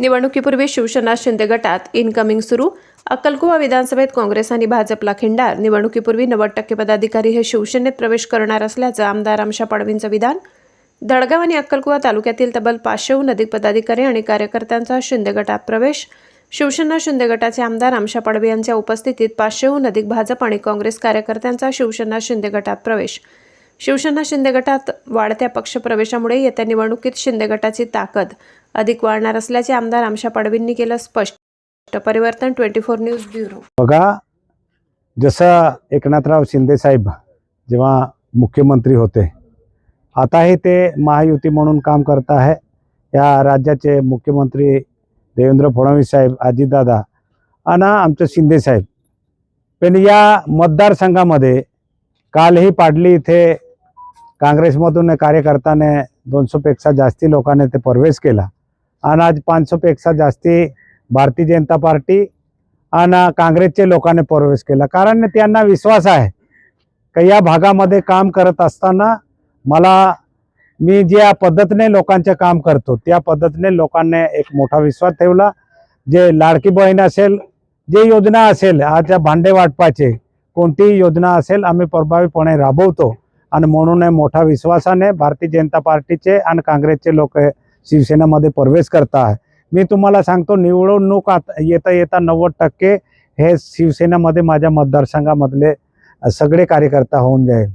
निवडणुकीपूर्वी शिवसेना शिंदे गटात इनकमिंग सुरू. अक्कलकुवा विधानसभेत काँग्रेस आणि भाजपला खिंडार. निवडणुकीपूर्वी नव्वद टक्के पदाधिकारी हे शिवसेनेत प्रवेश करणार असल्याचं आमदार आमशा पाडवींचं विधान. दडगाव आणि अक्कलकुवा तालुक्यातील तब्बल पाचशेहून अधिक पदाधिकारी आणि कार्यकर्त्यांचा शिंदे गटात प्रवेश. शिवसेना शिंदे गटाचे आमदार आमशा पाडवी यांच्या उपस्थितीत पाचशेहून अधिक भाजप आणि काँग्रेस कार्यकर्त्यांचा शिवसेना शिंदे गटात प्रवेश. शिवसेना शिंदे गटात वाढत्या पक्षप्रवेशामुळे येत्या निवडणुकीत शिंदे गटाची ताकद अधिक वाढणार असल्याचे आमदार आमशा पाडवींनी केलं स्पष्ट. परिवर्तन ट्वेंटी फोर न्यूज ब्युरो. बघा जसं एकनाथराव शिंदे साहेब जेव्हा मुख्यमंत्री होते आताही ते महायुती म्हणून काम करत आहे. या राज्याचे मुख्यमंत्री देवेंद्र फडणवीस साहेब अजितदादा आणि आमचं शिंदे साहेब. पण या मतदारसंघामध्ये कालही पाडली इथे काँग्रेसमधून कार्यकर्त्याने दोनशेपेक्षा जास्ती लोकांनी ते प्रवेश केला. आणि आज पाचशेपेक्षा जास्ती भारतीय जनता पार्टी आणि काँग्रेसचे लोकांनी प्रवेश केला. कारण त्यांना विश्वास आहे का या भागामध्ये काम करत असताना मला मी ज्या पद्धतीने लोकांचे काम करतो त्या पद्धतीने लोकांनी एक मोठा विश्वास ठेवला. जे लाडकी बहीण असेल जे योजना असेल आज भांडे वाटपाचे कोणतीही योजना असेल आम्ही प्रभावीपणे राबवतो. आणि म्हणून मोठ्या विश्वासाने भारतीय जनता पार्टीचे आणि काँग्रेसचे लोक शिवसेनेमध्ये प्रवेश करत आहे. मी तुम्हाला सांगतो निवडणूक आता येता येता नव्वद टक्के हे शिवसेनेमध्ये माझ्या मतदारसंघामधले सगळे कार्यकर्ता होऊन जाईल.